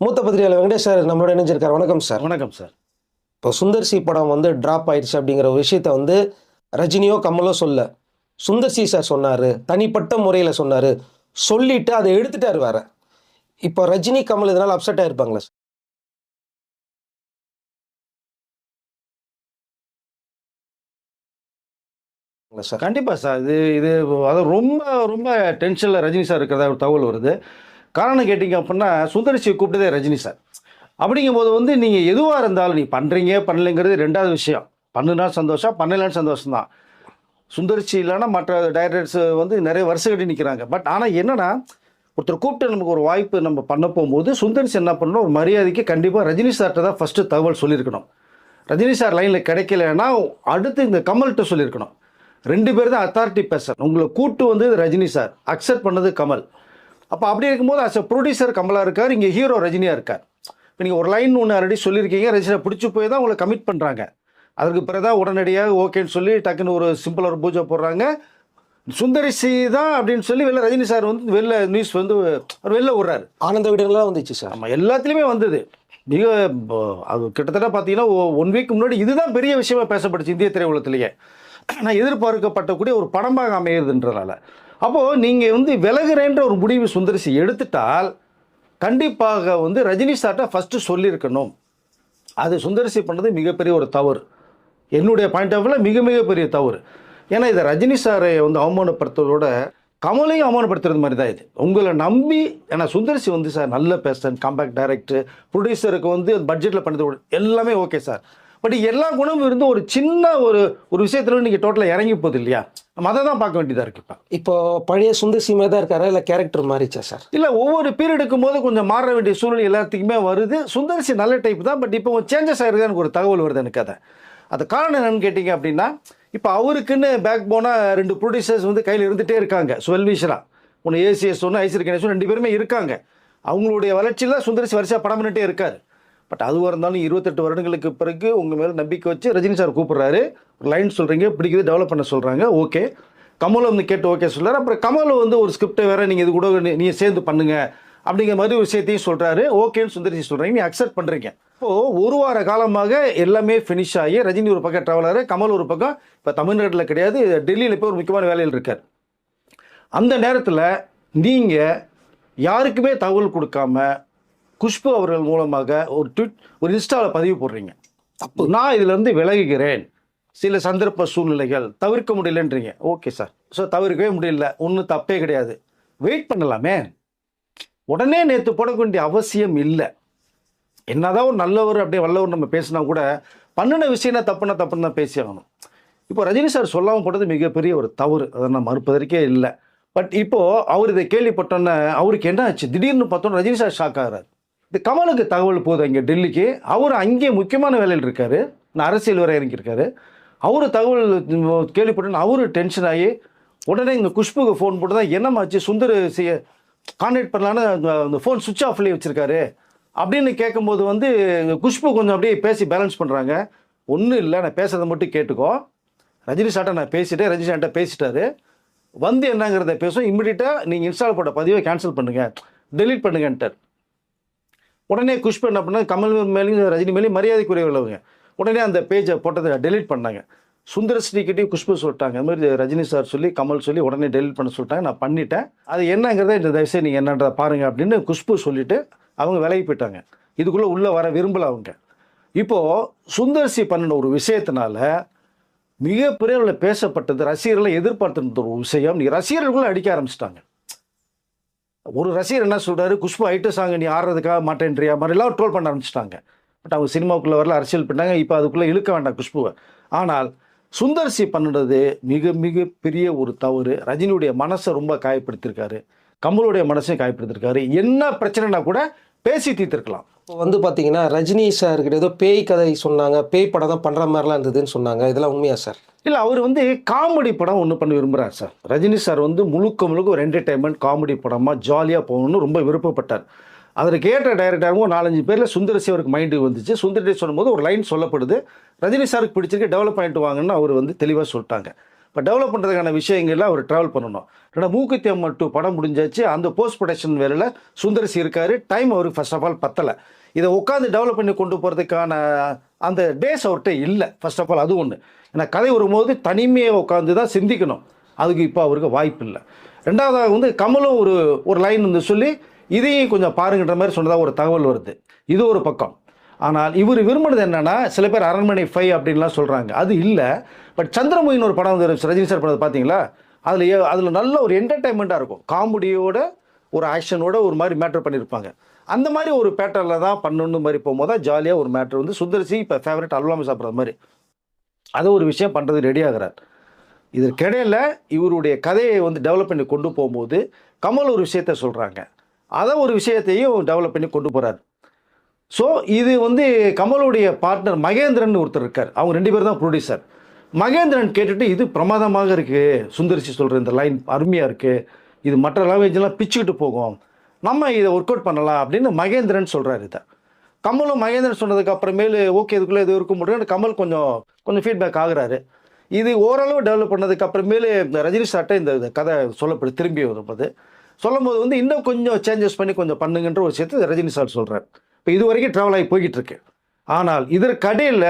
மூத்த பத்திரிகையாளர் வெங்கடேஷ் சார் நம்மளோட இணைஞ்சிருக்கார். வணக்கம் சார். வணக்கம் சார். இப்போ சுந்தர்சி படம் வந்து ட்ராப் ஆயிடுச்சு அப்படிங்கிற ஒரு விஷயத்த வந்து ரஜினியோ கமலோ சொல்ல. சுந்தர்சி சார் சொன்னார் தனிப்பட்ட முறையில் சொன்னார். சொல்லிட்டு அதை எடுத்துட்டார் வேற. இப்போ ரஜினி கமல் இதனால் அப்செட் ஆயிருப்பாங்களா சார்? சார். கண்டிப்பாக சார். இது இது அது ரொம்ப ரொம்ப டென்ஷனில் ரஜினி சார் இருக்கிறதா ஒரு தகவல் வருது. காரணம் கேட்டிங்க அப்படின்னா சுந்தரிசியை கூப்பிட்டதே ரஜினி சார். அப்படிங்கும்போது வந்து நீங்கள் எதுவாக இருந்தாலும் நீ பண்ணுறீங்க பண்ணலைங்கிறது ரெண்டாவது விஷயம். பண்ணுனா சந்தோஷம் பண்ணலன்னு சந்தோஷம் தான் சுந்தரிசி இல்லைன்னா மற்ற டைரக்டர்ஸ் வந்து நிறைய வருஷம் கட்டி நிற்கிறாங்க பட் ஆனால் என்னென்னா ஒருத்தர் கூப்பிட்டு நமக்கு ஒரு வாய்ப்பு நம்ம பண்ண போகும்போது சுந்தரிசி என்ன பண்ணணும்? ஒரு மரியாதைக்கு கண்டிப்பாக ரஜினி சார்கிட்ட தான் ஃபஸ்ட்டு தகவல் சொல்லியிருக்கணும். ரஜினி சார் லைனில் கிடைக்கலன்னா அடுத்து இந்த கமல்கிட்ட சொல்லியிருக்கணும். ரெண்டு பேர் தான் அத்தாரிட்டி பேசர் உங்களை கூட்டு வந்து ரஜினி சார். அக்செப்ட் பண்ணது கமல். அப்போ அப்படி இருக்கும்போது அஸ் அ ப்ரொடியூசர் கமலா இருக்கார் இங்கே ஹீரோ ரஜினியாக இருக்கார். இப்போ நீங்கள் ஒரு லைன் ஒன்று ஆல்ரெடி சொல்லியிருக்கீங்க ரஜினியை பிடிச்சி போய் தான் உங்களை கமிட் பண்ணுறாங்க அதுக்கு பிறகு உடனடியாக ஓகேன்னு சொல்லி டக்குன்னு ஒரு சிம்பிள் ஒரு பூஜை போடுறாங்க. சுந்தரிசி தான் அப்படின்னு சொல்லி வெளில ரஜினி சார் வந்து வெளில நியூஸ் வந்து அவர் வெளில விடுறாரு ஆனந்த வீடுகள்லாம் வந்துச்சு சார். ஆமாம் எல்லாத்துலேயுமே வந்தது. மிக அது கிட்டத்தட்ட பார்த்தீங்கன்னா ஒன் வீக் முன்னாடி இதுதான் பெரிய விஷயமா பேசப்பட்டுச்சு இந்திய திரையுலகத்திலேயே. நான் எதிர்பார்க்கப்பட்டக்கூடிய ஒரு படமாக அமையுதுன்றனால அப்போது நீங்கள் வந்து விலகுறேன்ற ஒரு முடிவு சுந்தரிசி எடுத்துட்டால் கண்டிப்பாக வந்து ரஜினி சார்ட்ட ஃபஸ்ட்டு சொல்லியிருக்கணும். அது சுந்தரிசி பண்ணது மிகப்பெரிய ஒரு தவறு. என்னுடைய பாயிண்ட் ஆஃப் மிக மிகப்பெரிய தவறு. ஏன்னா இதை ரஜினி சாரை வந்து அவமானப்படுத்துறதோட கமலையும் அவமானப்படுத்துறது மாதிரி தான் இது. உங்களை நம்பி ஏன்னா சுந்தரிசி வந்து சார் நல்ல பேசன் காம்பேக்ட் டைரக்டர் ப்ரொடியூசருக்கு வந்து பட்ஜெட்டில் பண்ணது எல்லாமே ஓகே சார். பட் எல்லா குணமும் இருந்து ஒரு சின்ன ஒரு ஒரு விஷயத்துல நீங்கள் டோட்டலாக இறங்கி போகுது இல்லையா? அதை தான் பார்க்க வேண்டியதாக இருக்கு இப்போ. இப்போ பழைய சுந்தர்சி மாதிரி தான் இருக்காரா? இல்லை கேரக்டர் மாறிச்சா சார்? இல்லை ஒவ்வொரு பீரியட் எடுக்கும்போது கொஞ்சம் மாற வேண்டிய சூழ்நிலை எல்லாத்துக்குமே வருது. சுந்தரிசி நல்ல டைப் தான் பட் இப்போ சேஞ்சஸ் ஆயிருது எனக்கு ஒரு தகவல் வருது எனக்கு அதை. அது காரணம் என்னன்னு கேட்டிங்க அப்படின்னா இப்போ அவருக்குன்னு பேக் போனால் ரெண்டு ப்ரொடியூசர்ஸ் வந்து கையில் இருந்துகிட்டே இருக்காங்க. சுவல்வீஷரா ஒன்று ஏசிஎஸ் ஒன்று ஐஸ்வர் கணேசன் ரெண்டு பேருமே இருக்காங்க. அவங்களுடைய வளர்ச்சியில் சுந்தரிசி வரிசையாக படம் பண்ணிட்டே இருக்காரு. பட் அதுவாக இருந்தாலும் இருபத்தெட்டு வருடங்களுக்கு பிறகு உங்கள் மேலே நம்பிக்கை வச்சு ரஜினி சார் கூப்பிட்றாரு. ஒரு லைன் சொல்கிறீங்க பிடிக்குது டெவலப் பண்ண சொல்கிறாங்க ஓகே கமல் வந்து கேட்டு ஓகே சொல்கிறார் அப்புறம் கமல் வந்து ஒரு ஸ்கிரிப்டை வேறு நீங்கள் இது கூட நீங்கள் சேர்ந்து பண்ணுங்க அப்படிங்கிற மாதிரி ஒரு விஷயத்தையும் சொல்கிறாரு ஓகேன்னு சுந்தரிசி சொல்கிறீங்க நீ அக்செப்ட் பண்ணுறீங்க இப்போது ஒரு வார காலமாக எல்லாமே ஃபினிஷ் ஆகி ரஜினி ஒரு பக்கம் ட்ராவலர் கமல் ஒரு பக்கம். இப்போ தமிழ்நாட்டில் கிடையாது டெல்லியில் இப்போ ஒரு முக்கியமான வேலையில் இருக்கார். அந்த நேரத்தில் நீங்கள் யாருக்குமே தகவல் கொடுக்காம குஷ்பு அவர்கள் மூலமாக ஒரு ட்விட் ஒரு இன்ஸ்டாவில் பதிவு போடுறீங்க. தப்பு. நான் இதிலிருந்து விலகுகிறேன். சில சந்தர்ப்ப சூழ்நிலைகள் தவிர்க்க முடியலன்றீங்க. Okay sir. ஸோ தவிர்க்கவே முடியல. ஒன்றும் தப்பே கிடையாது. வெயிட் பண்ணலாமே. உடனே நேற்று போட வேண்டிய அவசியம் இல்லை. என்னதான் ஒரு நல்லவர் அப்படியே வல்லவர் நம்ம பேசினா கூட பண்ணின விஷயம் தப்புனா தப்புன்னு தான் பேசி ஆகணும். இப்போ ரஜினி சார் சொல்லாமல் போட்டது மிகப்பெரிய ஒரு தவறு. அதை நான் மறுப்பதற்கே இல்லை. பட் இப்போ அவர் இதை கேள்விப்பட்டோன்னே அவருக்கு என்ன ஆச்சு? திடீர்னு பார்த்தோன்னா ரஜினி சார் ஷாக் ஆகிறார். கமலுக்கு தகவல் போகுது இங்கே டெல்லிக்கு. அவர் அங்கே முக்கியமான வேலையில் இருக்கார். நான் அரசியல் வரை இறங்கியிருக்காரு. அவர் தகவல் கேள்விப்பட்டு அவரு டென்ஷன் ஆகி உடனே இங்கே குஷ்புக்கு ஃபோன் போட்டு தான் என்னமாச்சு சுந்தர் செய்ய கான்டாக்ட் பண்ணலான்னு அந்த- ஃபோன் சுவிட்ச் ஆஃப்லேயே வச்சிருக்காரு. அப்படின்னு கேட்கும்போது வந்து குஷ்பு கொஞ்சம் அப்படியே பேசி பேலன்ஸ் பண்ணுறாங்க ஒன்றும் இல்லை நான் பேசுறதை மட்டும் கேட்டுக்கோ. ரஜினி சார்ட்ட நான் பேசிட்டேன். ரஜினி சார்ட்ட பேசிட்டாரு. வந்து என்னங்கிறத பேசும் இம்மிடியட்டாக நீங்கள் இன்ஸ்டால் போட்ட பதிவை கேன்சல் பண்ணுங்கள் டெலீட் பண்ணுங்கன்ட்டார். உடனே குஷ்பு என்ன பண்ணாங்க கமல் மேலேயும் ரஜினி மேலேயும் மரியாதைக்குரிய உள்ளவங்க. உடனே அந்த பேஜை போட்டதை டெலிட் பண்ணாங்க. சுந்தர ஸ்ரீகிட்டையும் குஷ்பு சொல்லிட்டாங்க. அது மாதிரி ரஜினி சார் சொல்லி கமல் சொல்லி உடனே டெலிட் பண்ண சொல்லிட்டாங்க. நான் பண்ணிட்டேன். அது என்னங்கிறத இந்த தயவுசெய்து நீங்கள் என்னன்றதை பாருங்கள் அப்படின்னு குஷ்பு சொல்லிவிட்டு அவங்க விலகி போயிட்டாங்க. இதுக்குள்ளே உள்ளே வர விரும்பல அவங்க. இப்போது சுந்தர்சி பண்ணின ஒரு விஷயத்தினால மிகப்பெரிய பேசப்பட்டது ரசிகர்களை எதிர்பார்த்துருந்த ஒரு விஷயம். நீ ரசிகர்களுக்குள்ள அடிக்க ஆரம்பிச்சிட்டாங்க. ஒரு ரசிகர் என்ன சொல்கிறாரு குஷ்பு ஐட்டு சாங் நீ ஆடுறதுக்காக மாட்டேன்றியா? மாதிரிலாம் ட்ரோல் பண்ண ஆரம்பிச்சிட்டாங்க. பட் அவங்க சினிமாவுக்குள்ளே வரல அரசியல் பண்ணாங்க இப்போ அதுக்குள்ளே இழுக்க வேண்டாம் குஷ்புவை. ஆனால் சுந்தர்சி பண்ணுறது மிக மிக பெரிய ஒரு தவறு. ரஜினியுடைய மனசை ரொம்ப காயப்படுத்தியிருக்காரு. கமலுடைய மனசையும் காயப்படுத்தியிருக்காரு. என்ன பிரச்சனைனா கூட பேசி தீர்த்திருக்கலாம். இப்போ வந்து பார்த்தீங்கன்னா ரஜினி சார் கிட்ட ஏதோ பேய் கதை சொன்னாங்க பேய் படம் தான் பண்ணுற மாதிரிலாம் இருந்ததுன்னு சொன்னாங்க. இதெல்லாம் உண்மையா சார் இல்லை அவர் வந்து காமெடி படம் ஒன்று பண்ண விரும்புகிறார் சார். ரஜினி சார் வந்து முழுக்க முழுக்க ஒரு என்டர்டைன்மெண்ட் காமெடி படமாக ஜாலியாக போகணும்னு ரொம்ப விருப்பப்பட்டார். அதில் கேட்ட டைரக்டரும் நாலஞ்சு பேரில் சுந்தரசி அவருக்கு மைண்டுக்கு வந்துச்சு. சுந்தரசி சொல்லும்போது ஒரு லைன் சொல்லப்படுது. ரஜினி சாருக்கு பிடிச்சிருக்கு டெவலப் பண்ணிட்டு வாங்கன்னு அவர் வந்து தெளிவாக சொல்லிட்டாங்க. இப்போ டெவலப் பண்ணுறதுக்கான விஷயங்கள்ல அவர் ட்ராவல் பண்ணணும். ஏன்னா மூக்குத்தி அம்மன் டூ படம் முடிஞ்சாச்சு. அந்த போஸ்ட் ப்ரொடக்ஷன் வேலையில் சுந்தரசி இருக்கார். டைம் அவருக்கு ஃபர்ஸ்ட் ஆஃப் ஆல் பத்தலை. இதை உட்காந்து டெவலப் பண்ணி கொண்டு போகிறதுக்கான அந்த டேஸ் அவர்கிட்ட இல்லை. ஃபர்ஸ்ட் ஆஃப் ஆல் அது ஒன்று ஏன்னா கதை வரும்போது தனிமையை உட்காந்து தான் சிந்திக்கணும். அதுக்கு இப்போ அவருக்கு வாய்ப்பு இல்லை. ரெண்டாவதாக வந்து கமலும் ஒரு ஒரு லைன் வந்து சொல்லி இதையும் கொஞ்சம் பாருங்கன்ற மாதிரி சொன்னதாக ஒரு தகவல் வருது. இது ஒரு பக்கம். ஆனால் இவர் விரும்பினது என்னென்னா சில பேர் அரண்மனை ஃபைவ் அப்படின்லாம் சொல்கிறாங்க அது இல்லை. பட் சந்திரமுகின்னு ஒரு படம் வந்து ரஜினி சார் படம் பார்த்தீங்களா அதில் அதில் நல்ல ஒரு என்டர்டைன்மெண்ட்டாக இருக்கும். காமெடியோட ஒரு ஆக்ஷனோட ஒரு மாதிரி மேட்ரு பண்ணியிருப்பாங்க. அந்த மாதிரி ஒரு பேட்டர்னில் தான் பண்ணணும் மாதிரி போகும்போது தான் ஜாலியாக ஒரு மேட்டர் வந்து சுந்தர்சி இப்போ ஃபேவரட் அல்வாமி சாப்பிட்ற மாதிரி. அதை ஒரு விஷயம் பண்ணுறது ரெடி ஆகிறார். இதற்கிடையில் இவருடைய கதையை வந்து டெவலப் பண்ணி கொண்டு போகும்போது கமல் ஒரு விஷயத்த சொல்கிறாங்க அதை ஒரு விஷயத்தையும் டெவலப் பண்ணி கொண்டு போகிறார் ஸோ இது வந்து கமலுடைய பார்ட்னர் மகேந்திரன் ஒருத்தர் இருக்கார். அவங்க ரெண்டு பேர் தான் ப்ரொடியூசர் மகேந்திரன் கேட்டுட்டு இது பிரமாதமாக இருக்குது சுந்தரிசி சொல்கிற இந்த லைன் அருமையாக இருக்குது இது மற்ற லாங்குவேஜ்லாம் பிச்சுக்கிட்டு போகும். நம்ம இதை ஒர்க் அவுட் பண்ணலாம் அப்படின்னு மகேந்திரன் சொல்கிறார் இதை. கமலும் மகேந்திரன் சொன்னதுக்கு அப்புறமேலு ஓகே இதுக்குள்ளே இது இருக்க முடியும் கமல் கொஞ்சம் கொஞ்சம் ஃபீட்பேக் ஆகுறாரு. இது ஓரளவு டெவலப் பண்ணதுக்கு அப்புறமேலு இந்த ரஜினி சார்ட்டை இந்த கதை சொல்லப்படு திரும்பி வரும்போது. சொல்லும்போது வந்து இன்னும் கொஞ்சம் சேஞ்சஸ் பண்ணி கொஞ்சம் பண்ணுங்கன்ற ஒரு விஷயத்தை ரஜினி சார் சொல்கிறார் இப்போ இது வரைக்கும் ட்ராவல் ஆகி போய்கிட்டு இருக்கு ஆனால் இதற்கடையில்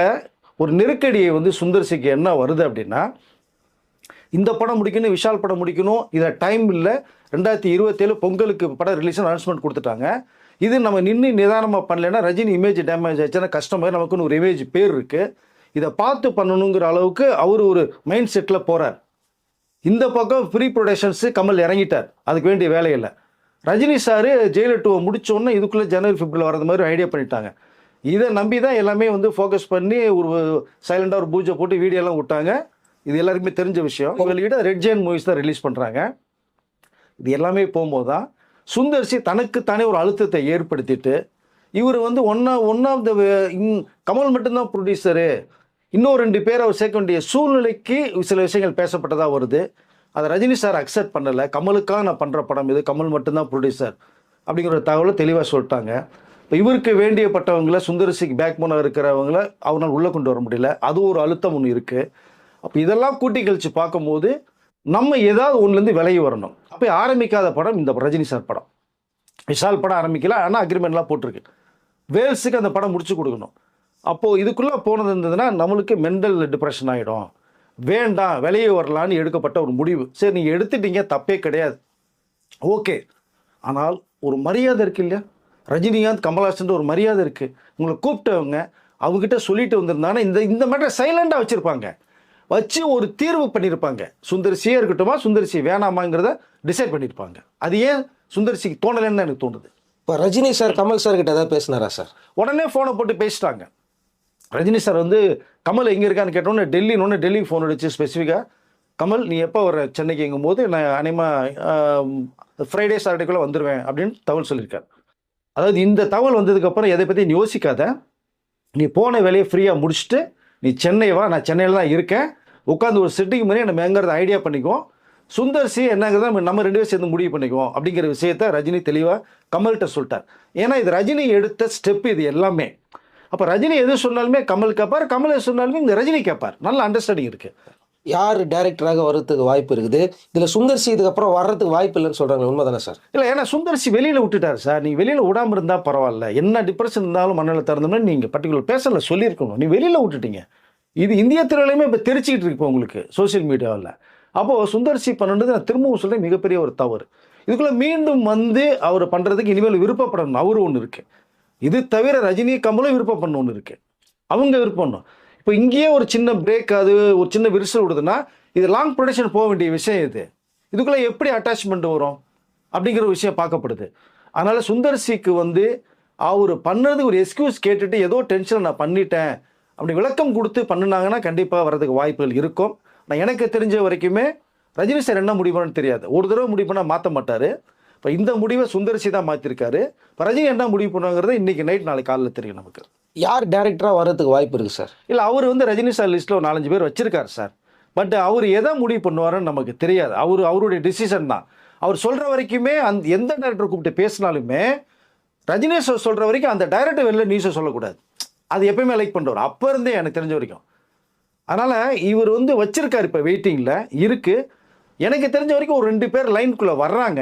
ஒரு நெருக்கடியை வந்து சுந்தர்சிக்கு என்ன வருது அப்படின்னா இந்த படம் முடிக்கணும் விஷால் படம் முடிக்கணும். இதில் டைம் இல்லை. ரெண்டாயிரத்தி இருபத்தேழு பொங்கலுக்கு படம் ரிலீஸ் அனௌன்ஸ்மெண்ட் கொடுத்துட்டாங்க. இது நம்ம நின்று நிதானமாக பண்ணலைன்னா ரஜினி இமேஜ் டேமேஜ் ஆச்சுன்னா கஸ்டமர் நமக்குன்னு ஒரு இமேஜ் பேர் இருக்குது இதை பார்த்து பண்ணணுங்கிற அளவுக்கு அவர் ஒரு மைண்ட் செட்டில் போகிறார் இந்த பக்கம் ப்ரீ ப்ரொடக்ஷன்ஸு கமல் இறங்கிட்டார். அதுக்கு வேண்டிய வேலையில்லை ரஜினி சார் ஜெயிலர் டூவை இதுக்குள்ளே ஜனவரி பிப்ரவரி வரது மாதிரி ஐடியா பண்ணிட்டாங்க. இதை நம்பி தான் எல்லாமே வந்து ஃபோக்கஸ் பண்ணி ஒரு சைலண்டாக ஒரு பூஜை போட்டு வீடியோலாம் விட்டாங்க. இது எல்லாருக்குமே தெரிஞ்ச விஷயம். இவங்கள்கிட்ட ரெட் ஜெயின் மூவிஸ் தான் ரிலீஸ் பண்ணுறாங்க இது எல்லாமே போகும்போது தான் சுந்தர்சி தனக்குத்தானே ஒரு அழுத்தத்தை ஏற்படுத்திட்டு இவர் வந்து ஒன்னா ஒன் ஆஃப் த கமல் மட்டும்தான் ப்ரொடியூசரு இன்னும் ரெண்டு பேர் அவர் சேர்க்க வேண்டிய சூழ்நிலைக்கு சில விஷயங்கள் பேசப்பட்டதாக வருது. அதை ரஜினி சார் அக்செப்ட் பண்ணலை. கமலுக்காக நான் பண்ணுற படம் இது. கமல் மட்டும்தான் ப்ரொடியூசர் அப்படிங்கிற ஒரு தகவலை தெளிவாக சொல்லிட்டாங்க. இப்போ இவருக்கு வேண்டியப்பட்டவங்கள சுந்தரசிக்கு பேக் போனாக இருக்கிறவங்கள அவனால் உள்ளே கொண்டு வர முடியல. அது ஒரு அழுத்தம் ஒன்று இருக்குது அப்போ இதெல்லாம் கூட்டி கழிச்சு பார்க்கும்போது நம்ம ஏதாவது ஒன்றுலேருந்து விலகி வரணும். அப்போ ஆரம்பிக்காத படம் இந்த ரஜினி சார் படம். விஷால் படம் ஆரம்பிக்கல ஆனால் அக்ரிமெண்ட்லாம் போட்டிருக்கு. வேல்ஸுக்கு அந்த படம் முடிச்சு கொடுக்கணும். அப்போது இதுக்குள்ளே போனது இருந்ததுன்னா நம்மளுக்கு மென்டல் டிப்ரெஷன் ஆகிடும் வேண்டாம் விலையை வரலான்னு எடுக்கப்பட்ட ஒரு முடிவு. சரி நீங்கள் எடுத்துட்டீங்க தப்பே கிடையாது. ஓகே. ஆனால் ஒரு மரியாதை இருக்குது இல்லையா? ரஜினிகாந்த் கமல்ஹாசன் ஒரு மரியாதை இருக்குது உங்களை கூப்பிட்டவங்க அவங்ககிட்ட சொல்லிட்டு வந்திருந்தாங்கன்னா இந்த இந்த மேட்டரை சைலண்டாக வச்சுருப்பாங்க. வச்சு ஒரு தீர்வு பண்ணியிருப்பாங்க சுந்தரிசியே இருக்கட்டுமா சுந்தரிசி வேணாமாங்கிறத டிசைட் பண்ணியிருப்பாங்க அது ஏன் சுந்தரிசிக்கு தோணலைன்னு எனக்கு தோணுது. இப்போ ரஜினி சார் கமல் சார் கிட்ட ஏதாவது பேசினாரா சார்? உடனே ஃபோனை போட்டு பேசிட்டாங்க. ரஜினி சார் வந்து கமல் எங்கே இருக்கான்னு கேட்டோன்னே டெல்லின்னு டெல்லிக்கு ஃபோன் அடிச்சு ஸ்பெசிஃபிக்காக கமல் நீ எப்போ வர சென்னைக்கு எங்கும்போது நான் அனிமா ஃப்ரைடே சாட்டர்டேக்குள்ளே வந்துடுவேன் அப்படின்னு தகவல் சொல்லியிருக்காரு அதாவது இந்த தகவல் வந்ததுக்கப்புறம் எதை பற்றி நீ யோசிக்காத. நீ போன வேலையை ஃப்ரீயாக முடிச்சுட்டு நீ சென்னை வா நான் சென்னையில் தான் இருக்கேன். உட்காந்து ஒரு செட்டுக்கு முன்னாடி நம்ம எங்கிறத ஐடியா பண்ணிக்குவோம். சுந்தர்சி என்னங்கிறத நம்ம- நம்ம ரெண்டு பேரும் சேர்ந்து முடிவு பண்ணிக்குவோம் அப்படிங்கிற விஷயத்த ரஜினி தெளிவாக கமல்கிட்ட சொல்லிட்டார். ஏன்னா இது ரஜினி எடுத்த ஸ்டெப் இது எல்லாமே. அப்போ ரஜினி எது சொன்னாலுமே கமல் கேட்பார் கமல் எது சொன்னாலுமே இந்த ரஜினி கேட்பார் நல்ல அண்டர்ஸ்டாண்டிங் இருக்குது யார் டைரக்டராக வர்றதுக்கு வாய்ப்பு இருக்குது? இதில் சுந்தர்சி இதுக்கப்புறம் வர்றதுக்கு வாய்ப்பு இல்லைன்னு சொல்கிறாங்க உண்மைதானே சார்? இல்லை ஏன்னா சுந்தர்சி வெளியில் விட்டுட்டார் சார். நீ வெளியில் விடாமல் இருந்தால் பரவாயில்ல. என்ன டிப்ரெஷன் இருந்தாலும் மண்ணில் திறந்தோம்னா நீங்கள் பர்டிகுலர் பேசல சொல்லியிருக்கணும். நீ வெளியில் விட்டுட்டீங்க. இது இந்திய திரையிலையுமே இப்போ தெரிச்சிக்கிட்டு இருக்கு இப்போ உங்களுக்கு சோஷியல் மீடியாவில் அப்போது சுந்தர்சி பண்ணுறது நான் திரும்பவும் சொல்கிறேன் மிகப்பெரிய ஒரு தவறு. இதுக்குள்ளே மீண்டும் வந்து அவர் பண்ணுறதுக்கு இனிமேல் விருப்பப்படணும். அவர் ஒன்று இருக்குது இது தவிர ரஜினி கமலும் விருப்பப்படணும் ஒன்று இருக்குது அவங்க விருப்பம் இப்போ இங்கேயே ஒரு சின்ன பிரேக் அது ஒரு சின்ன விரிசல் விடுதுன்னா இது லாங் ப்ரொடக்ஷன் போக வேண்டிய விஷயம் இது. இதுக்குள்ளே எப்படி அட்டாச்மெண்ட் வரும்? அப்படிங்கிற விஷயம் பார்க்கப்படுது. அதனால் சுந்தர்சிக்கு வந்து அவர் பண்ணது ஒரு எக்ஸ்கியூஸ் கேட்டுட்டு ஏதோ டென்ஷனை நான் பண்ணிட்டேன். அப்படி விளக்கம் கொடுத்து பண்ணினாங்கன்னா கண்டிப்பாக வரதுக்கு வாய்ப்புகள் இருக்கும். நான் எனக்கு தெரிஞ்ச வரைக்குமே ரஜினி சார் என்ன முடிவு பண்ணணும்னு தெரியாது. ஒரு தடவை முடிவு பண்ணால் மாற்ற மாட்டார். இப்போ இந்த முடிவை சுந்தர்சி தான் மாற்றிருக்காரு இப்போ ரஜினி என்ன முடிவு பண்ணுவாங்கிறது இன்னைக்கு நைட் நாளைக்கு காலையில் தெரியும் நமக்கு. யார் டைரக்டராக வர்றதுக்கு வாய்ப்பு இருக்குது சார் இல்லை அவர் வந்து ரஜினி சார் லிஸ்ட்டில் ஒரு நாலஞ்சு பேர் வச்சிருக்காரு சார் பட் அவர் எதை முடிவு பண்ணுவாருன்னு நமக்கு தெரியாது. அவர் அவருடைய டிசிஷன் தான். அவர் சொல்கிற வரைக்குமே அந்த எந்த டேரக்டர் கூப்பிட்டு பேசினாலுமே ரஜினி சார் சொல்கிற வரைக்கும் அந்த டைரக்டர் வெளில நியூஸை சொல்லக்கூடாது. அது எப்பயுமே லைக் பண்ணுறவர் அப்போ இருந்தே எனக்கு தெரிஞ்ச வரைக்கும். அதனால் இவர் வந்து வச்சிருக்காரு இப்போ வெயிட்டிங்கில் இருக்குது எனக்கு தெரிஞ்ச வரைக்கும் ஒரு ரெண்டு பேர் லைனுக்குள்ளே வர்றாங்க.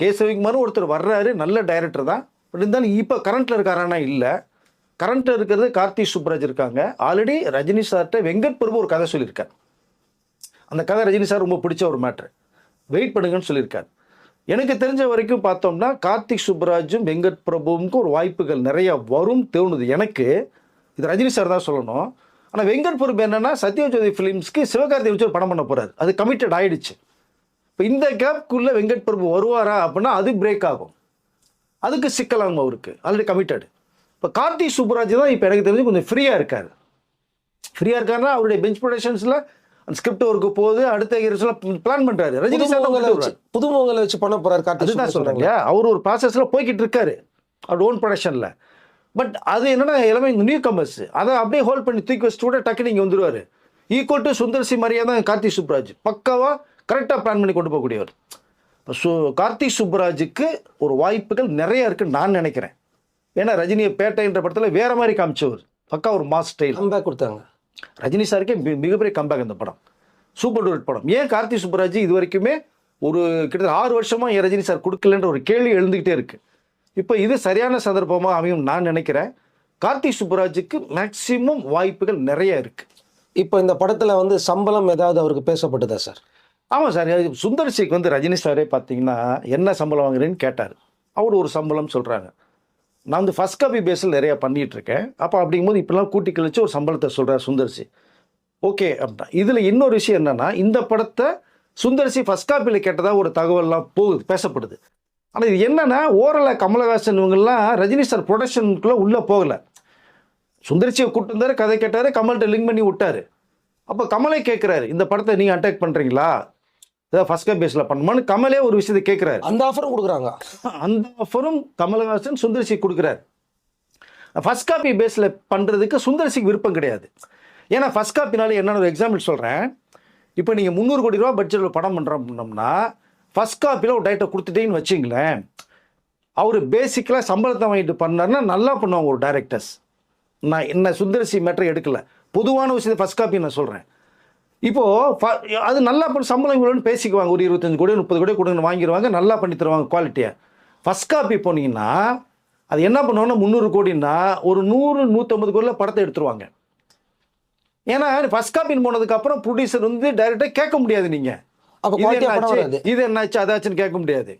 கேசவிக்குமாரும் ஒருத்தர் வர்றாரு. நல்ல டைரக்டர் தான். பட் இருந்தாலும் இப்போ கரண்ட்டில் இருக்காரானா இல்லை. கரண்ட்டில் இருக்கிறது கார்த்தி சுப்ராஜ் இருக்காங்க. ஆல்ரெடி ரஜினி சார்கிட்ட வெங்கட் பிரபு ஒரு கதை சொல்லியிருக்கார். அந்த கதை ரஜினி சார் ரொம்ப பிடிச்ச ஒரு மேட்ரு வெயிட் பண்ணுங்கன்னு சொல்லியிருக்காரு. எனக்கு தெரிஞ்ச வரைக்கும் பார்த்தோம்னா கார்த்திக் சுப்ராஜும் வெங்கட் பிரபுவுக்கும் ஒரு வாய்ப்புகள் நிறைய வரும் தோணுது எனக்கு. இது ரஜினி சார் தான் சொல்லணும். ஆனால் வெங்கட் பிரபு என்னன்னா சத்யஜோதி ஃபிலிம்ஸ்க்கு சிவகார்த்தி வச்சு ஒரு படம் பண்ண போறாரு. அது கமிட்டட் ஆயிடுச்சு. இப்போ இந்த கேப்குள்ளே வெங்கட் பிரபு வருவாரா அப்படின்னா அது பிரேக் ஆகும். அதுக்கு சிக்கலாகும் அவருக்கு. ஆல்ரெடி கமிட்டட் இப்போ கார்த்திக் சுப்ராஜ் தான் இப்போ எனக்கு தெரிஞ்சு கொஞ்சம் ஃப்ரீயாக இருக்கார். ஃப்ரீயாக இருக்காருன்னா அவருடைய பெஞ்ச் ப்ரொடக்ஷன்ஸில் ஸ்கிரிப்ட் ஒர்க்கு போகுது அடுத்த ஹீரோஸ்லாம் பிளான் பண்ணுறாரு ரஜினி சார் புதுமுகங்களை வச்சு வச்சு பண்ண போறாரு கார்த்திக் அதுதான் சொல்றேங்க அவர் ஒரு ப்ராசஸில் போய்கிட்டு இருக்காரு. அவர் ஓன் ப்ரொடக்ஷனில் பட் அது என்னன்னா எல்லாமே நியூ கமர்ஸ் அதை அப்படியே ஹோல்ட் பண்ணி தூக்கி வச்சுட்டு கூட டக்குனு இங்கே வந்துருவார். ஈக்குவல் டு சுந்தர்சி மாதிரியே தான் கார்த்திக் சுப்ராஜ். பக்காவாக கரெக்டாக பிளான் பண்ணி கொண்டு போகக்கூடியவர். சு கார்த்திக் சுப்ராஜுக்கு ஒரு வாய்ப்புகள் நிறைய இருக்குன்னு நான் நினைக்கிறேன். ஏன்னா ரஜினியை பேட்டைன்ற படத்தில் வேற மாதிரி காமிச்சவர். பக்கா ஒரு மாஸ் ஸ்டைல் கொடுத்தாங்க. ரஜினி சாருக்கே மி- மிகப்பெரிய கம்பேக் இந்த படம். சூப்பர் டூர் படம். ஏன் கார்த்தி சுப்பராஜ் இது வரைக்குமே ஒரு கிட்டத்தட்ட ஆறு வருஷமா ஏன் ரஜினி சார் கொடுக்கலன்ற ஒரு கேள்வி எழுந்துக்கிட்டே இருக்கு. இப்போ இது சரியான சந்தர்ப்பமாக அமையும் நான் நினைக்கிறேன். கார்த்தி சுப்பராஜுக்கு மேக்சிமம் வாய்ப்புகள் நிறைய இருக்கு. இப்போ இந்த படத்துல வந்து சம்பளம் ஏதாவது அவருக்கு பேசப்பட்டதா சார்? ஆமாம் சார். சுந்தர் சிக்கு வந்து ரஜினி சாரே பார்த்தீங்கன்னா என்ன சம்பளம் வாங்குறேன்னு கேட்டார். அவர் ஒரு சம்பளம் சொல்கிறாங்க நான் வந்து ஃபஸ்ட் காப்பி பேஸில் நிறையா பண்ணிகிட்ருக்கேன் அப்போ அப்படிங்கும்போது இப்படிலாம் கூட்டி கழிச்சு ஒரு சம்பளத்தை சொல்கிறார் சுந்தர்சி. ஓகே அப்படின்னா இதில் இன்னொரு விஷயம் என்னென்னா இந்த படத்தை சுந்தர்சி ஃபஸ்ட் காப்பியில் கேட்டதா ஒரு தகவல்லாம் போகுது பேசப்படுது. ஆனால் இது என்னென்னா ஓரளவு கமலஹாசன் இவங்கெல்லாம் ரஜினி சார் ப்ரொடக்ஷனுக்குள்ளே உள்ளே போகலை. சுந்தர்சியை கூட்டு வந்தார் கதை கேட்டார் கமல்கிட்ட லிங்க் பண்ணி விட்டாரு. அப்போ கமலை கேட்குறாரு இந்த படத்தை நீங்கள் அட்டாக் பண்ணுறீங்களா ஃபஸ்ட் காப்பி பேஸில் பண்ணுமான்னு கமலே ஒரு விஷயத்தை கேட்குறாரு அந்த ஆஃபரும் கொடுக்குறாங்க. அந்த ஆஃபரும் கமலஹாசன் சுந்தர்சி கொடுக்குறாரு. ஃபர்ஸ்ட் காப்பி பேஸில் பண்ணுறதுக்கு சுந்தர்சிக்கு விருப்பம் கிடையாது. ஏன்னா ஃபர்ஸ்ட் காப்பினால என்னென்ன ஒரு எக்ஸாம்பிள் சொல்கிறேன் இப்போ நீங்கள் முந்நூறு கோடி ரூபா பட்ஜெட்டில் படம் பண்ணுறோம் அப்படின்னோம்னா ஃபர்ஸ்ட் காப்பியில் ஒரு டைட்டை கொடுத்துட்டீங்கன்னு வச்சிங்களேன் அவர் பேசிக்கலாக சம்பளத்தை வாங்கிட்டு பண்ணாருன்னா நல்லா பண்ணுவாங்க ஒரு டைரக்டர்ஸ் நான் என்ன சுந்தர்சி மேட்டரை எடுக்கல. பொதுவான விஷயத்தை ஃபர்ஸ்ட் காப்பி நான் சொல்கிறேன் இப்போ ஃப- அது நல்லா பண்ண சம்பளம் இவ்வளோன்னு பேசிக்குவாங்க. ஒரு இருபத்தஞ்சு கோடி முப்பது கோடி கொடுங்க வாங்கிடுவாங்க நல்லா பண்ணி தருவாங்க குவாலிட்டியை ஃபர்ஸ்ட் காப்பி போனீங்கன்னா அது என்ன பண்ணுவாங்கன்னா முந்நூறு கோடின்னா ஒரு நூறு நூற்றம்பது கோடியில் படத்தை எடுத்துருவாங்க. ஏன்னா ஃபர்ஸ்ட் காப்பின்னு போனதுக்கு அப்புறம் ப்ரொடியூசர் வந்து டைரெக்டாக கேட்க முடியாது நீங்கள் அப்ப இது என்னாச்சு? அதாச்சுன்னு கேட்க முடியாது.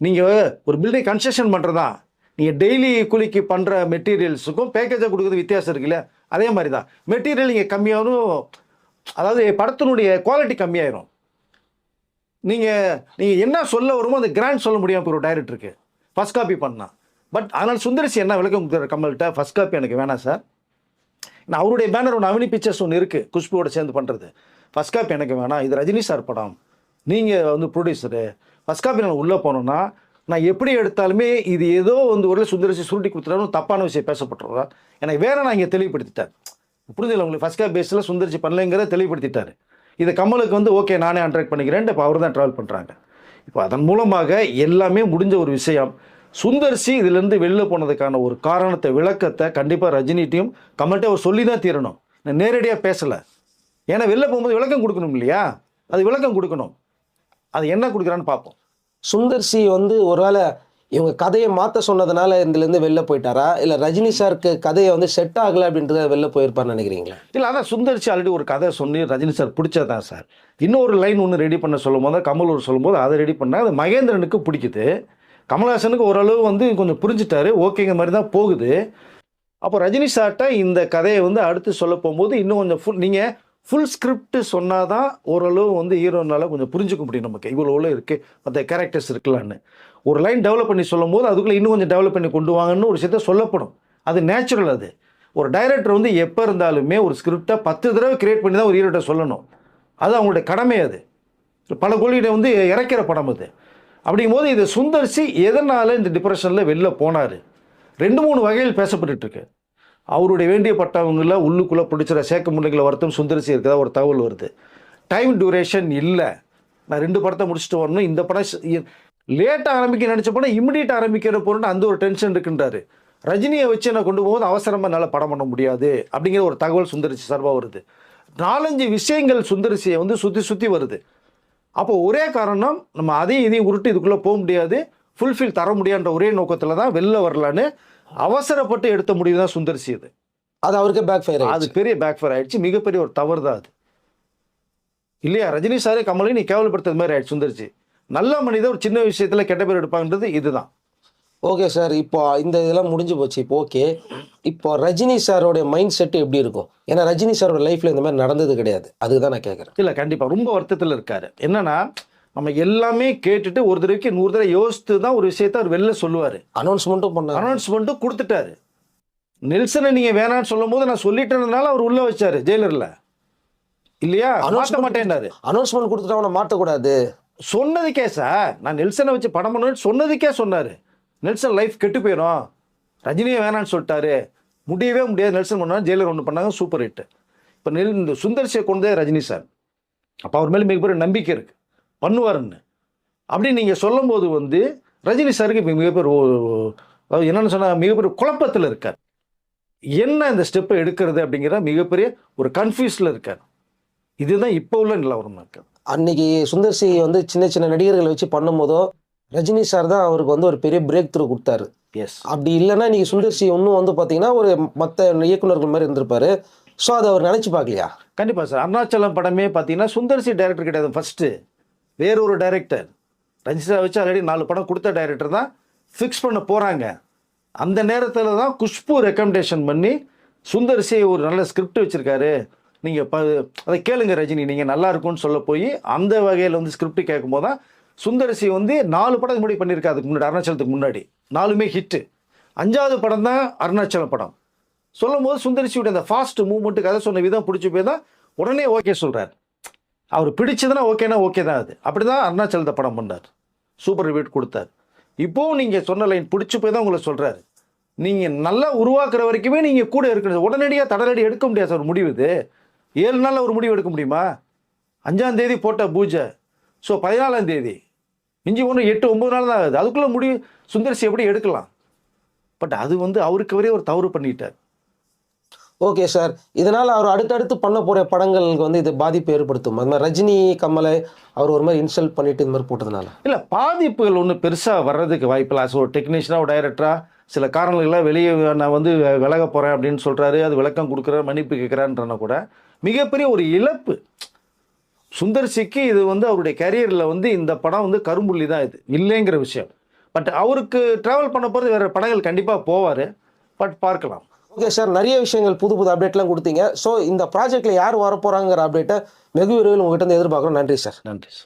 நீங்கள் ஒரு பில்டிங் கன்ஸ்ட்ரக்ஷன் பண்ணுறதா நீங்கள் டெய்லி கூலிக்கு பண்ணுற மெட்டீரியல்ஸுக்கும் பேக்கேஜாக கொடுக்குறது வித்தியாசம் இருக்குல்ல? அதே மாதிரி தான் மெட்டீரியல் நீங்கள் கம்மியாகும் அதாவது படத்தினுடைய குவாலிட்டி கம்மியாயிரும். நீங்கள் நீங்கள் என்ன சொல்ல வருமோ அந்த கிராண்ட் சொல்ல முடியாமல் ஒரு டைரக்டருக்கு ஃபர்ஸ்ட் காப்பி பண்ணால் பட் அதனால் சுந்தரிசி என்ன விளக்கம் கொடுக்குற கமல்கிட்ட? ஃபர்ஸ்ட் காப்பி எனக்கு வேணாம் சார் நான் அவருடைய பேனர் ஒன்று அவனி பிக்சர்ஸ் ஒன்று இருக்குது குஷ்புவோட சேர்ந்து பண்ணுறது ஃபர்ஸ்ட் காப்பி எனக்கு வேணாம். இது ரஜினி சார் படம். நீங்கள் வந்து ப்ரொடியூசரு ஃபர்ஸ்ட் காப்பி நான் உள்ளே போனோன்னா நான் எப்படி எடுத்தாலுமே இது ஏதோ வந்து ஒரு சுந்தரிசி சுருட்டி கொடுத்துட்டாலும் தப்பான விஷயம் பேசப்பட்டுருவா எனக்கு வேற நான் இங்கே தெளிவுபடுத்திட்டேன். புரிஞ்சல உங்களுக்கு ஃபஸ்ட் காப்பி பேஸில் சுந்தரிசி பண்ணலைங்கிறத தெளிவுபடுத்திட்டாரு. இதை கமலுக்கு வந்து ஓகே நானே அண்ட்ராக்ட் பண்ணிக்கிறேன் இப்போ அவர் தான் ட்ராவல் பண்ணுறாங்க இப்போ அதன் மூலமாக எல்லாமே முடிஞ்ச ஒரு விஷயம். சுந்தர்சி இதுலேருந்து வெளில போனதுக்கான ஒரு காரணத்தை விளக்கத்தை கண்டிப்பாக ரஜினிட்டையும் கமல்கிட்ட அவர் சொல்லி தான் தீரணும். நான் நேரடியாக பேசலை. ஏன்னா வெளில போகும்போது விளக்கம் கொடுக்கணும் இல்லையா? அது விளக்கம் கொடுக்கணும். அது என்ன கொடுக்குறான்னு பார்ப்போம். சுந்தர் சி வந்து ஒருவேளை இவங்க கதையை மாற்ற சொன்னதுனால இதுலேருந்து வெளில போயிட்டாரா? இல்லை ரஜினி சாருக்கு கதையை வந்து செட் ஆகலை அப்படின்றத வெளில போயிருப்பார்னு நினைக்கிறீங்களா? இல்லை அதான் சுந்தரிச்சு ஆல்ரெடி ஒரு கதை சொன்னி ரஜினி சார் பிடிச்சதான் சார். இன்னொரு லைன் ஒன்று ரெடி பண்ண சொல்லும் போது கமல் ஒரு சொல்லும்போது அதை ரெடி பண்ணால் அது மகேந்திரனுக்கு பிடிக்குது. கமல்ஹாசனுக்கு ஓரளவு வந்து கொஞ்சம் புரிஞ்சுட்டாரு. ஓகேங்க மாதிரி தான் போகுது. அப்போ ரஜினி சார்ட்ட இந்த கதையை வந்து அடுத்து சொல்ல போகும்போது இன்னும் கொஞ்சம் ஃபுல் நீங்கள் ஃபுல் ஸ்கிரிப்ட் சொன்னால் தான் ஓரளவு வந்து ஹீரோனால கொஞ்சம் புரிஞ்சுக்க முடியும் நமக்கு. இவ்வளோ இவ்வளோ இருக்குது மற்ற கேரக்டர்ஸ் இருக்கலான்னு ஒரு லைன் டெவலப் பண்ணி சொல்லும்போது அதுக்குள்ளே இன்னும் கொஞ்சம் டெவலப் பண்ணி கொண்டு வாங்கன்னு ஒரு விஷயத்த சொல்லப்படும். அது நேச்சுரல் அது. ஒரு டைரக்டர் வந்து எப்போ இருந்தாலுமே ஒரு ஸ்கிரிப்டை பத்து தடவை கிரியேட் பண்ணி தான் ஒரு ஹீரோட்ட சொல்லணும். அது அவங்களுடைய கடமை அது. பல கோழியிட வந்து இறக்கிற படம் அது. அப்படிங்கும் போது இது சுந்தர்சி எதனால் இந்த டிப்ரெஷனில் வெளில போனார்? ரெண்டு மூணு வகையில் பேசப்பட்டுருக்கு அவருடைய வேண்டிய பட்டவங்கள உள்ளுக்குள்ளே பிடிச்சிட சேர்க்க முடியல வருத்தம் சுந்தரிசி இருக்கிறதா ஒரு தகவல் வருது. டைம் டியூரேஷன் இல்லை. நான் ரெண்டு படத்தை முடிச்சுட்டு வரணும். இந்த படம் லேட்டாக ஆரம்பிக்க நினச்ச படம் இமிடியேட் ஆரம்பிக்கிற பொருள் அந்த ஒரு டென்ஷன் இருக்குன்றாரு. ரஜினியை வச்சு நான் கொண்டு போகும்போது அவசரமாக என்னால் படம் பண்ண முடியாது அப்படிங்கிற ஒரு தகவல் சுந்தரிசி சார்பாக வருது. நாலஞ்சு விஷயங்கள் சுந்தரிசியை வந்து சுற்றி சுற்றி வருது. அப்போ ஒரே காரணம் நம்ம அதையும் இதையும் உருட்டு இதுக்குள்ளே போக முடியாது. ஃபுல்ஃபில் தர முடியான்ற ஒரே நோக்கத்தில் தான் வெளில வரலான்னு அவசரப்பட்டு எடுத்த முடிவு தான் சுந்தரிசி இது. அது அவருக்கே பேக் ஃபயர் அது பெரிய பேக் ஃபயர் ஆயிடுச்சு. மிகப்பெரிய ஒரு தவறு தான் அது. இல்லையா? ரஜினி சாரே கமலையும் நீ கேவலப்படுத்துறது மாதிரி ஆயிடுச்சு சுந்தரிச்சு நல்ல மனிதர் ஒரு சின்ன விஷயத்துல கெட்ட பேர் எடுப்பாங்கன்றது இதுதான். ஓகே சார் இப்போ இந்த இதெல்லாம் முடிஞ்சு போச்சு. இப்போ ஓகே இப்போ ரஜினி சாரோடைய மைண்ட் செட் எப்படி இருக்கும்? ஏன்னா ரஜினி சாரோட லைஃப்ல இந்த மாதிரி நடந்தது கிடையாது. அதுக்கு தான் நான் கேட்குறேன் இல்ல கண்டிப்பா. ரொம்ப வருத்தத்தில் இருக்காரு. என்னன்னா நம்ம எல்லாமே கேட்டுட்டு ஒரு தடவைக்கு நூறு தடவை யோசித்து தான் ஒரு விஷயத்த அவர் வெளில சொல்லுவாரு. அனௌன்ஸ்மெண்ட்டும் பண்ணாங்க அனௌன்ஸ்மெண்ட்டும் கொடுத்துட்டாரு. நெல்சனை நீங்க வேணாம்னு சொல்லும் போது நான் சொல்லிட்டேன்றதுனால அவர் உள்ள வச்சாரு ஜெயிலர்ல. இல்லையா? மாற்ற மாட்டேன்னாரு. அனௌன்ஸ்மெண்ட் கொடுத்துட்டு அவனை மாட்டக்கூடாது சொன்னதுக்கே சார் நான் நெல்சனை வச்சு படம் பண்ணுவேன்னு சொன்னதுக்கே சொன்னார். நெல்சன் லைஃப் கெட்டு போயிடும் ரஜினியே வேணான்னு சொல்லிட்டாரு. முடியவே முடியாது. நெல்சன் பண்ணாங்க ஜெயிலர் ஒன்று பண்ணாங்க சூப்பர் ஹிட் இப்போ நெல் இந்த சுந்தர்சியை கொண்டதே ரஜினி சார். அப்போ அவர் மேலே மிகப்பெரிய நம்பிக்கை இருக்குது பண்ணுவாருன்னு. அப்படி நீங்கள் சொல்லும்போது வந்து ரஜினி சாருக்கு இப்போ மிகப்பெரிய அதாவது என்னென்னு சொன்னால் மிகப்பெரிய குழப்பத்தில் இருக்கார். என்ன இந்த ஸ்டெப்பை எடுக்கிறது அப்படிங்கிற மிகப்பெரிய ஒரு கன்ஃபியூஸில் இருக்கார். இதுதான் இப்போ உள்ள நிலவரம் இருக்குது அன்னைக்கு சுந்தர் சி வந்து சின்ன சின்ன நடிகர்களை வச்சு பண்ணும்போதோ ரஜினி சார் தான் அவருக்கு வந்து ஒரு பெரிய பிரேக் த்ரூ கொடுத்தாரு. எஸ் அப்படி இல்லைன்னா இன்னைக்கு சுந்தர் சி இன்னும் வந்து பார்த்தீங்கன்னா ஒரு மற்ற இயக்குனர்கள் மாதிரி இருந்திருப்பாரு. ஸோ அதை அவர் நினச்சி பார்க்கலையா? கண்டிப்பாக சார். அருணாச்சலம் படமே பார்த்தீங்கன்னா சுந்தர்சி டைரக்டர் கிடையாது ஃபஸ்ட்டு வேறொரு டைரக்டர் ரஞ்சிதா வச்சு ஆல்ரெடி நாலு படம் கொடுத்த டைரக்டர் தான் ஃபிக்ஸ் பண்ண போகிறாங்க அந்த நேரத்தில் தான் குஷ்பு ரெக்கமெண்டேஷன் பண்ணி சுந்தர்சி ஒரு நல்ல ஸ்கிரிப்ட் வச்சுருக்காரு. நீங்கள் ப அதை கேளுங்க ரஜினி நீங்கள் நல்லா இருக்கும்னு சொல்ல போய் அந்த வகையில் வந்து ஸ்கிரிப்ட் கேட்கும்போது தான் சுந்தரசி வந்து நாலு படம் முன்னாடி பண்ணியிருக்கா அதுக்கு முன்னாடி அருணாச்சலத்துக்கு முன்னாடி. நாலுமே ஹிட்டு அஞ்சாவது படம் தான் அருணாச்சலம் படம். சொல்லும் போது சுந்தரிசியுடைய அந்த ஃபாஸ்ட் மூவ்மெண்ட்டு கதை சொன்ன விதம் பிடிச்சி போய் தான் உடனே ஓகே சொல்கிறார் அவர் பிடிச்சதுன்னா ஓகேனா ஓகே தான் அது. அப்படி தான் அருணாச்சலத்தை படம் பண்ணார். சூப்பர் ரிவ்யூட் கொடுத்தார். இப்போவும் நீங்கள் சொன்ன லைன் பிடிச்சி போய் தான் உங்களை சொல்கிறாரு நீங்கள் நல்லா உருவாக்குற வரைக்குமே நீங்கள் கூட இருக்கணும். உடனடியாக தடலடி எடுக்க முடியாது. சார் முடிவு இது. ஏழு நாளில் ஒரு முடிவு எடுக்க முடியுமா? அஞ்சாம் தேதி போட்ட பூஜை. ஸோ பதினாலாம் தேதி. மிஞ்சி ஒன்று எட்டு ஒம்பது நாள் தான் ஆகுது. அதுக்குள்ளே முடிவு சுந்தரிசி எப்படி எடுக்கலாம்? பட் அது வந்து அவருக்கு அவரே ஒரு தவறு பண்ணிட்டார். ஓகே சார் இதனால் அவர் அடுத்தடுத்து பண்ண போகிற படங்களுக்கு வந்து இது பாதிப்பு ஏற்படுத்தும். அது மாதிரி ரஜினி கமலை அவர் ஒரு மாதிரி இன்சல்ட் பண்ணிட்டு இந்த மாதிரி போட்டதுனால. இல்லை பாதிப்புகள் ஒன்றும் பெருசாக வர்றதுக்கு வாய்ப்பில்லை ஸோ டெக்னீஷியனாக டைரக்டராக சில காரணங்களாக வெளியே நான் வந்து விலக போகிறேன் அப்படின்னு சொல்கிறாரு அது விளக்கம் கொடுக்குறாரு மன்னிப்பு கேட்குறான்றன கூட மிகப்பெரிய ஒரு இழப்பு. சுந்தர்சிக்கு இது வந்து அவருடைய கரியரில் வந்து இந்த படம் வந்து கரும்புள்ளி தான் இது. இல்லைங்கிற விஷயம். பட் அவருக்கு ட்ராவல் பண்ண போகிறது வேறு படங்கள் கண்டிப்பாக போவார். பட் பார்க்கலாம். ஓகே சார் நிறைய விஷயங்கள் புது புது அப்டேட்லாம் கொடுத்தீங்க. ஸோ இந்த ப்ராஜெக்ட்டில் யார் வரப்போகிறாங்கிற அப்டேட்டை வெகு விரைவில் உங்ககிட்ட இருந்து எதிர்பார்க்குறோம். நன்றி சார் நன்றி சார்